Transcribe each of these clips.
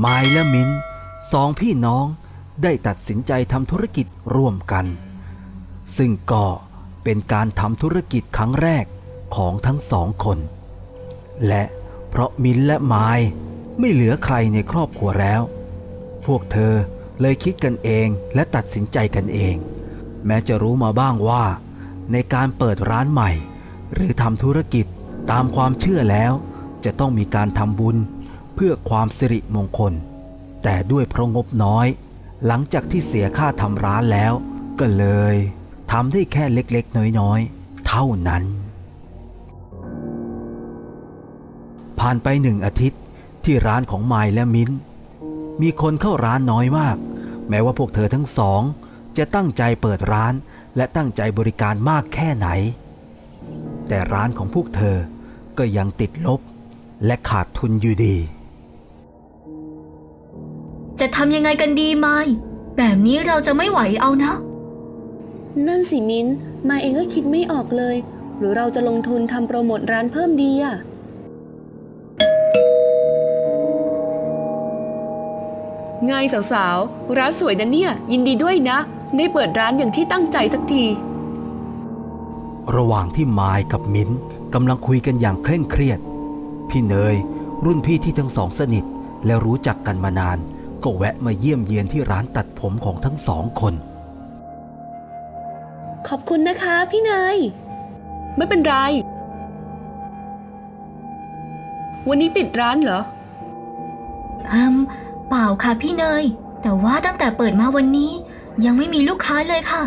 ไมายและมินสองพี่น้องได้ตัดสินใจทำธุรกิจร่วมกัน ซึ่งก็เป็นการทำธุรกิจครั้งแรกของทั้งสองคน และเพราะมินและไมายไม่เหลือใครในครอบครัวแล้ว พวกเธอเลยคิดกันเองและตัดสินใจกันเอง แม้จะรู้มาบ้างว่า ในการเปิดร้านใหม่ หรือทำธุรกิจตามความเชื่อแล้ว จะต้องมีการทำบุญ เพื่อความสิริมงคล แต่ด้วยเพราะงบน้อย หลังจากที่เสียค่าทำร้านแล้ว ก็เลยทำได้แค่เล็กๆ น้อยๆ เท่านั้น ผ่านไปหนึ่งอาทิตย์ที่ร้านของไมล์และมิ้น มีคนเข้าร้านน้อยมาก แม้ว่าพวกเธอทั้งสอง จะตั้งใจเปิดร้านและตั้งใจบริการมากแค่ไหน แต่ร้านของพวกเธอก็ยังติดลบและขาดทุนอยู่ดี จะทำยังไงกันดีไมแบบนี้เราจะไม่ไหวเอานะ นั่นสิมิ้นมาเองก็คิดไม่ออกเลย หรือเราจะลงทุนทำโปรโมทร้านเพิ่มดีอะไงสาวๆ ร้านสวยนะเนี่ย ยินดีด้วยนะ ได้เปิดร้านอย่างที่ตั้งใจสักที ระหว่างที่ไมายกับมิ้นกำลังคุยกันอย่างเคร่งเครียด พี่เนย รุ่นพี่ที่ทั้งสองสนิทและรู้จักกันมานาน ก็แวะมาเยี่ยมเยียนที่ร้านตัดผมของทั้งสองคน ขอบคุณนะคะพี่นาย ไม่เป็นไร วันนี้ปิดร้านเหรออืมเปล่าค่ะพี่เนย แต่ว่าตั้งแต่เปิดมาวันนี้ ยังไม่มีลูกค้าเลยค่ะ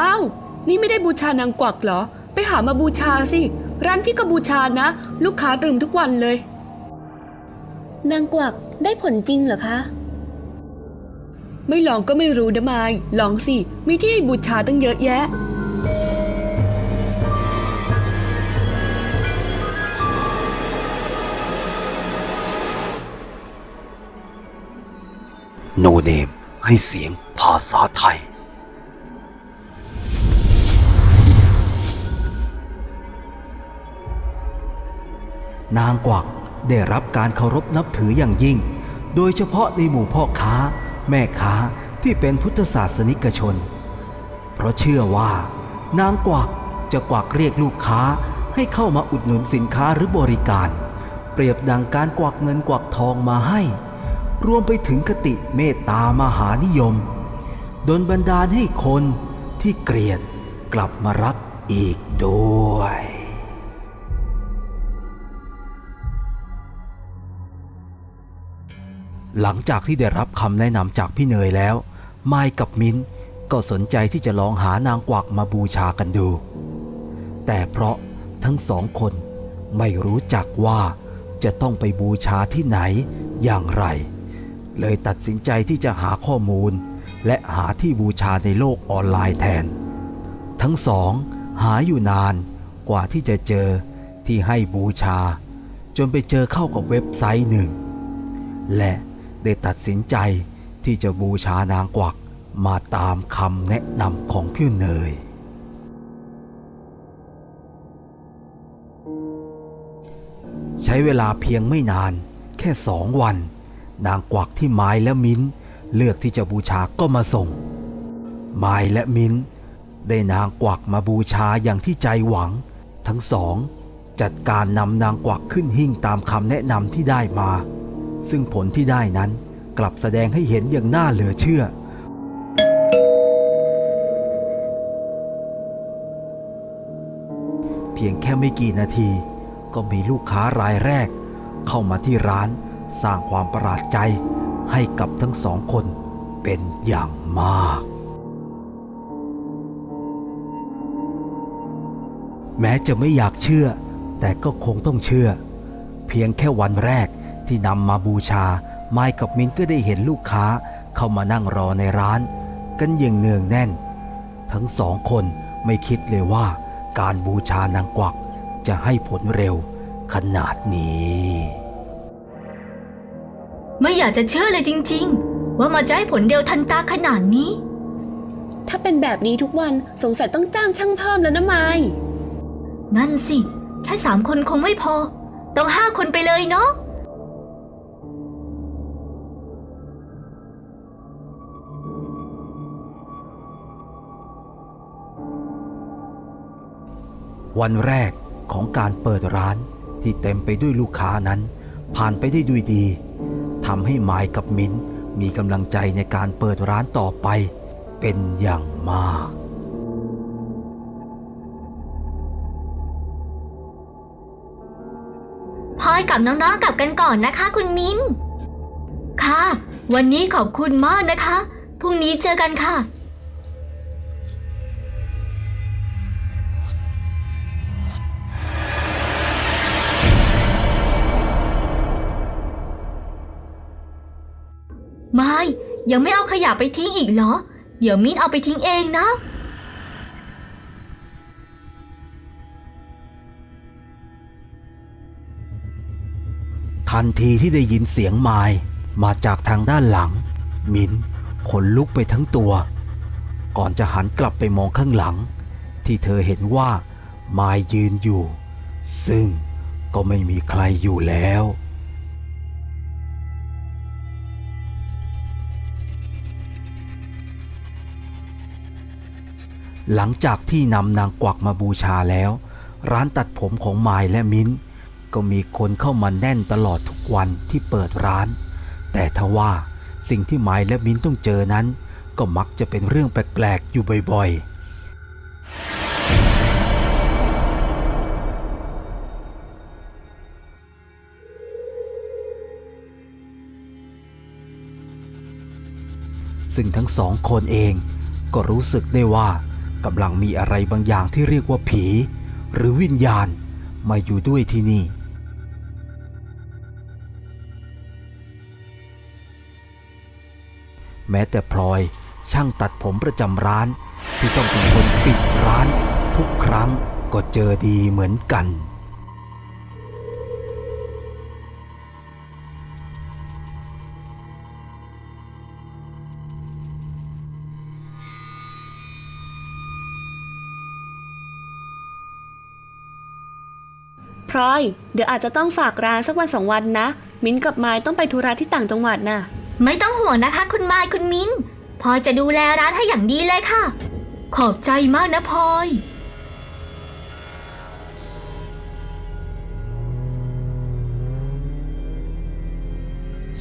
อ้าว นี่ไม่ได้บูชานางกวักเหรอ ไปหามาบูชาสิ ร้านพี่ก็บูชานะ ลูกค้าตรึมทุกวันเลย นางกวักได้ผลจริงเหรอคะ ไม่ลองก็ไม่รู้นะมาย ลองสิ มีที่ให้บูชาตั้งเยอะแยะ โนเนมให้เสียงภาษาไทย นางกวักได้รับการเคารพนับถืออย่างยิ่ง โดยเฉพาะในหมู่พ่อค้า แม่ค้าที่เป็นพุทธศาสนิกชน เพราะเชื่อว่า นางกวักจะกวักเรียกลูกค้าให้เข้ามาอุดหนุนสินค้าหรือบริการ เปรียบดังการกวักเงินกวักทองมาให้ รวมไปถึงคติเมตตามหานิยมดนบันดาลให้คนที่เกลียดกลับมารักอีกด้วย หลังจากที่ได้รับคำแนะนำจากพี่เนยแล้วไมายกับมิ้นก็สนใจที่จะลองหานางกวักมาบูชากันดู แต่เพราะทั้งสองคนไม่รู้จักว่าจะต้องไปบูชาที่ไหนอย่างไร เลยตัดสินใจที่จะหาข้อมูล และหาที่บูชาในโลกออนไลน์แทน ทั้งสองหาอยู่นานกว่าที่จะเจอที่ให้บูชา จนไปเจอเข้ากับเว็บไซต์หนึ่ง และ ได้ตัดสินใจที่จะบูชานางกวักมาตามคำแนะนำของพี่เนย ใช้เวลาเพียงไม่นานแค่สองวัน นางกวักที่ไม้และมิ้น เลือกที่จะบูชาก็มาส่ง ไม้และมิ้น ได้นางกวักมาบูชาอย่างที่ใจหวัง ทั้งสอง จัดการนำนางกวักขึ้นหิ้งตามคำแนะนำที่ได้มา ซึ่งผลที่ได้นั้นกลับแสดงให้เห็นอย่างน่าเหลือเชื่อ เพียงแค่ไม่กี่นาที ก็มีลูกค้ารายแรก เข้ามาที่ร้านสร้างความประหลาดใจให้กับทั้งสองคนเป็นอย่างมาก แม้จะไม่อยากเชื่อ แต่ก็คงต้องเชื่อ เพียงแค่วันแรก ที่นำมาบูชา ไมค์กับมินก็ได้เห็นลูกค้าเข้ามานั่งรอในร้าน กันอย่างเนืองแน่น ทั้งสองคนไม่คิดเลยว่า การบูชานางกวักจะให้ผลเร็วขนาดนี้ ไม่อยากจะเชื่อเลยจริง ๆ ว่ามาจะให้ผลเร็วทันตาขนาดนี้ ถ้าเป็นแบบนี้ทุกวันสงสัยต้องจ้างช่างเพิ่มแล้วนะไมายนั่นสิ แค่ถ้าสามคนคงไม่พอ ต้องห้าคนไปเลยเนาะ วันแรกของการเปิดร้านที่เต็มไปด้วยลูกค้านั้น ผ่านไปได้ด้วยดีทำให้ไมายกับมิ้นมีกำลังใจในการเปิดร้านต่อไป เป็นอย่างมาก พอยกับน้องๆกลับกันก่อนนะคะ คุณมิ้น ค่ะ วันนี้ขอบคุณมากนะคะ พรุ่งนี้เจอกันค่ะ ยังไม่เอาขยะไปทิ้งอีกเหรอ เดี๋ยวมิ้นเอาไปทิ้งเองนะ ทันทีที่ได้ยินเสียงไม้มาจากทางด้านหลัง มินขนลุกไปทั้งตัว ก่อนจะหันกลับไปมองข้างหลัง ที่เธอเห็นว่าไม้ยืนอยู่ ซึ่งก็ไม่มีใครอยู่แล้ว หลังจากที่นำนางกวักมาบูชาแล้ว ร้านตัดผมของไมายและมิ้น ก็มีคนเข้ามาแน่นตลอดทุกวันที่เปิดร้าน แต่ทว่าสิ่งที่ไมายและมิ้นต้องเจอนั้น ก็มักจะเป็นเรื่องแปลกๆอยู่บ่อยๆซึ่งทั้งสองคนเองก็รู้สึกได้ว่า กำลังมีอะไรบางอย่างที่เรียกว่าผี หรือวิญญาณมาอยู่ด้วยที่นี่ แม้แต่พลอยช่างตัดผมประจำร้าน ที่ต้องเป็นคนปิดร้าน ทุกครั้งก็เจอดีเหมือนกัน อย เดี๋ยวอาจจะต้องฝากร้านสักวันสองวันนะ มิ้นกับไม้ต้องไปธุระที่ต่างจังหวัดน่ะ ไม่ต้องห่วงนะคะคุณมายคุณมิ้นพลอยจะดูแลร้านให้อย่างดีเลยค่ะ ขอบใจมากนะพลอย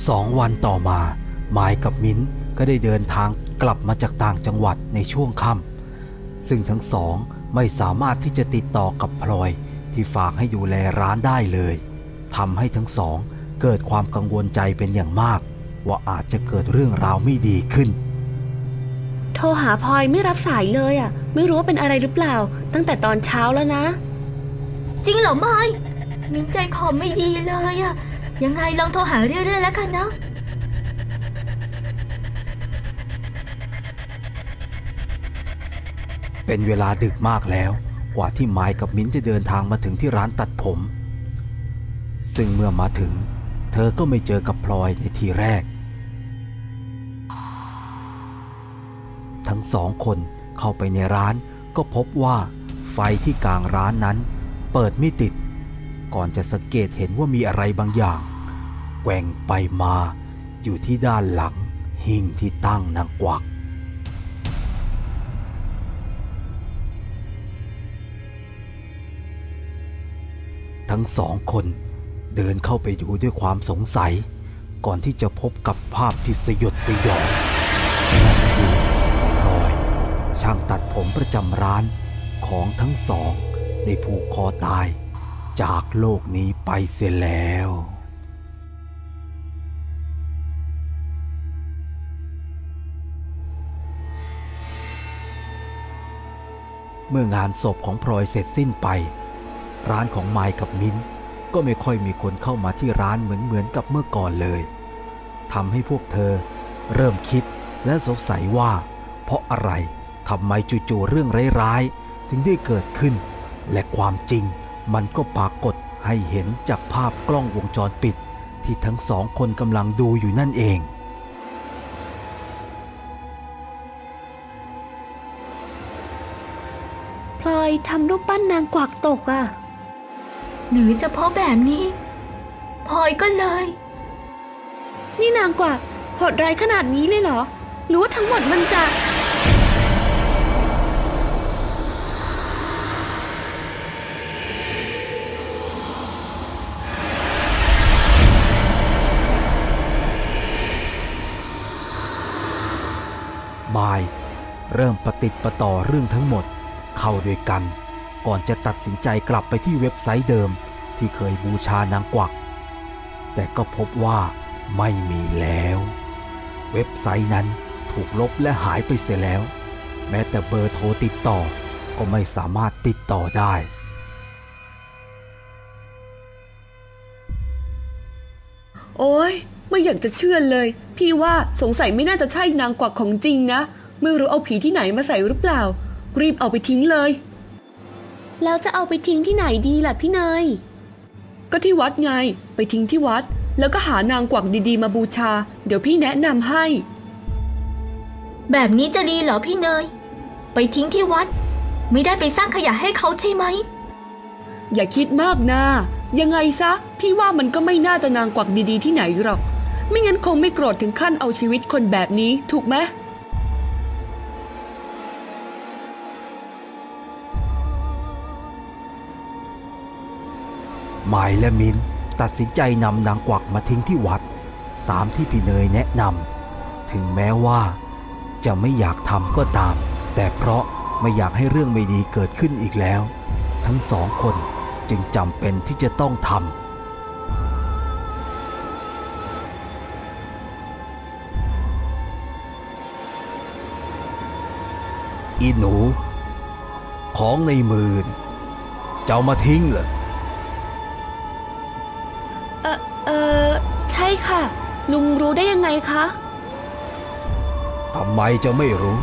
สองวันต่อมา ไมายกับมิ้นก็ได้เดินทางกลับมาจากต่างจังหวัดในช่วงค่ำซึ่งทั้งสองไม่สามารถที่จะติดต่อกับพลอย ที่ฝากให้ดูแลร้านได้เลยทำให้ทั้งสองเกิดความกังวลใจเป็นอย่างมาก ว่าอาจจะเกิดเรื่องราวไม่ดีขึ้น โทรหาพลอยไม่รับสายเลยอะ ไม่รู้ว่าเป็นอะไรหรือเปล่า ตั้งแต่ตอนเช้าแล้วนะ จริงเหรอมายมิ้นใจคอไม่ดีเลยอะยังไงลองโทรหาเรื่อยๆแล้วกันนะเป็นเวลาดึกมากแล้ว กว่าที่ไมายกับมิ้นจะเดินทางมาถึงที่ร้านตัดผม ซึ่งเมื่อมาถึง เธอก็ไม่เจอกับพลอยในทีแรก ทั้งสองคนเข้าไปในร้านก็พบว่าไฟที่กลางร้านนั้น เปิดไม่ติด ก่อนจะสังเกตเห็นว่ามีอะไรบางอย่างแกว่งไปมาอยู่ที่ด้านหลังหิ่งที่ตั้งนางกวัก ทั้งสองคน เดินเข้าไปดูด้วยความสงสัย ก่อนที่จะพบกับภาพที่สยดสยองนั่นคือพลอยช่างตัดผมประจำร้านของทั้งสองได้ผูกคอตายจากโลกนี้ไปเสียแล้วเมื่องานศพของพลอยเสร็จสิ้นไป ร้านของไมค์กับมิ้นก็ไม่ค่อยมีคนเข้ามาที่ร้านเหมือนเหมือนกับเมื่อก่อนเลยทำให้พวกเธอ เริ่มคิดและสงสัยว่า เพราะอะไรทำไมจู่ๆเรื่องร้ายๆถึงได้เกิดขึ้น และความจริงมันก็ปรากฏให้เห็นจากภาพกล้องวงจรปิด ที่ทั้งสองคนกำลังดูอยู่นั่นเองพลอยทำรูปปั้นนางกวักตกอะ หรือจะเพราะแบบนี้พลอยก็เลย นี่นางกวักโหดร้ายขนาดนี้เลยเหรอ หรือว่าทั้งหมดมันจะ มาย เริ่มประติดประต่อเรื่องทั้งหมดเข้าด้วยกัน ก่อนจะตัดสินใจกลับไปที่เว็บไซต์เดิมที่เคยบูชานางกวัก แต่ก็พบว่าไม่มีแล้ว เว็บไซต์นั้นถูกลบและหายไปเสียแล้ว แม้แต่เบอร์โทรติดต่อก็ไม่สามารถติดต่อได้ โอ้ยไม่อยากจะเชื่อเลย พี่ว่าสงสัยไม่น่าจะใช่นางกวักของจริงนะ ไม่รู้เอาผีที่ไหนมาใส่หรือเปล่า รีบเอาไปทิ้งเลย แล้วจะเอาไปทิ้งที่ไหนดีล่ะพี่เนย ก็ที่วัดไง ไปทิ้งที่วัด แล้วก็หานางกวักดีๆ มาบูชา เดี๋ยวพี่แนะนำให้ แบบนี้จะดีเหรอพี่เนย ไปทิ้งที่วัด ไม่ได้ไปสร้างขยะให้เขาใช่ไหม อย่าคิดมากนะ ยังไงซะ พี่ว่ามันก็ไม่น่าจะนางกวักดีๆที่ไหนหรอก ไม่งั้นคงไม่โกรธถึงขั้นเอาชีวิตคนแบบนี้ถูกไหม หมายและมินตัดสินใจนำนางกวักมาทิ้งที่วัด ตามที่พี่เนยแนะนำถึงแม้ว่าจะไม่อยากทำก็ตาม แต่เพราะไม่อยากให้เรื่องไม่ดีเกิดขึ้นอีกแล้ว ทั้งสองคนจึงจำเป็นที่จะต้องทำอีหนู ของในมือนี่จะเอามาทิ้งเหรอ ค่ะ ลุงรู้ได้ยังไงคะทำไมจะไม่รู้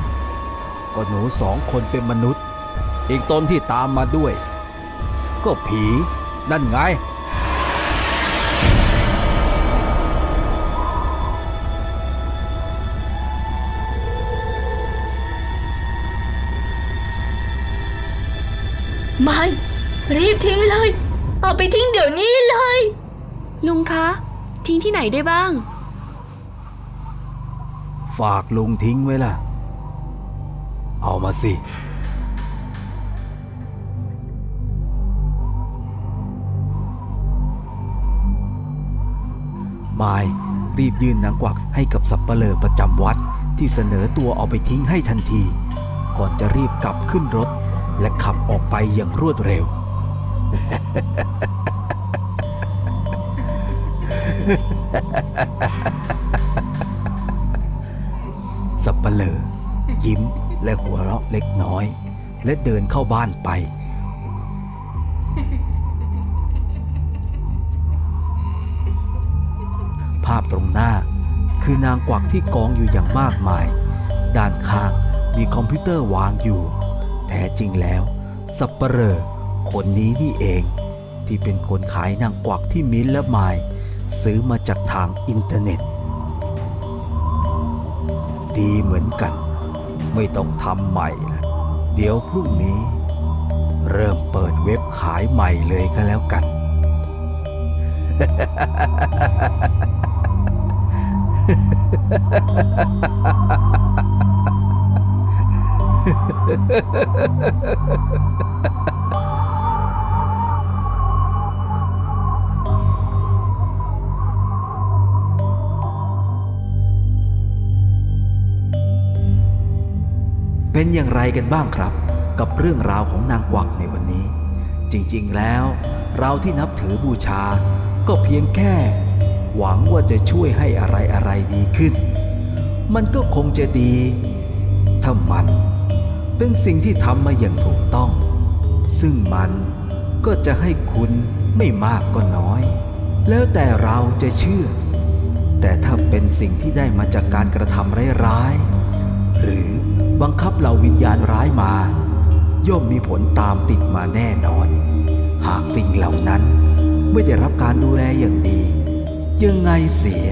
ก็หนูสองคนเป็นมนุษย์ อีกตนที่ตามมาด้วย ก็ผีนั่นไง ไม่ รีบทิ้งเลย เอาไปทิ้งเดี๋ยวนี้เลย ลุงคะ ทิ้งที่ไหนได้บ้าง ฝากลุงทิ้งไว้ล่ะ เอามาสิ มายรีบยื่นนางกวักให้กับสับเปลอประจำวัดที่เสนอตัวเอาไปทิ้งให้ทันที ก่อนจะรีบกลับขึ้นรถ และขับออกไปอย่างรวดเร็ว สับเปลอยิ้มและหัวเราะเล็กน้อย และเดินเข้าบ้านไป ภาพตรงหน้าคือนางกวักที่กองอยู่อย่างมากมาย ด้านข้างมีคอมพิวเตอร์วางอยู่ แท้จริงแล้ว สับเปลอคนนี้นี่เอง ที่เป็นคนขายนางกวักที่มิ้นและไมาย ซื้อมาจากทางอินเทอร์เน็ต ดีเหมือนกัน ไม่ต้องทำใหม่นะเดี๋ยวพรุ่งนี้ เริ่มเปิดเว็บขายใหม่เลยก็แล้วกัน เป็นอย่างไรกันบ้างครับ กับเรื่องราวของนางกวักในวันนี้ จริงๆแล้ว เราที่นับถือบูชา ก็เพียงแค่ หวังว่าจะช่วยให้อะไรอะไรๆดีขึ้น มันก็คงจะดีถ้ามันเป็นสิ่งที่ทำมาอย่างถูกต้อง ซึ่งมันก็จะให้คุณไม่มากก็น้อย แล้วแต่เราจะเชื่อ แต่ถ้าเป็นสิ่งที่ได้มาจากการกระทำร้ายๆหรือ บังคับเหล่าวิญญาณร้ายมา ย่อมมีผลตามติดมาแน่นอน หากสิ่งเหล่านั้นไม่ได้รับการดูแลอย่างดี ยังไงเสีย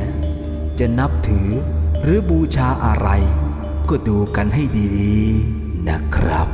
จะนับถือหรือบูชาอะไร ก็ดูกันให้ดีๆนะครับ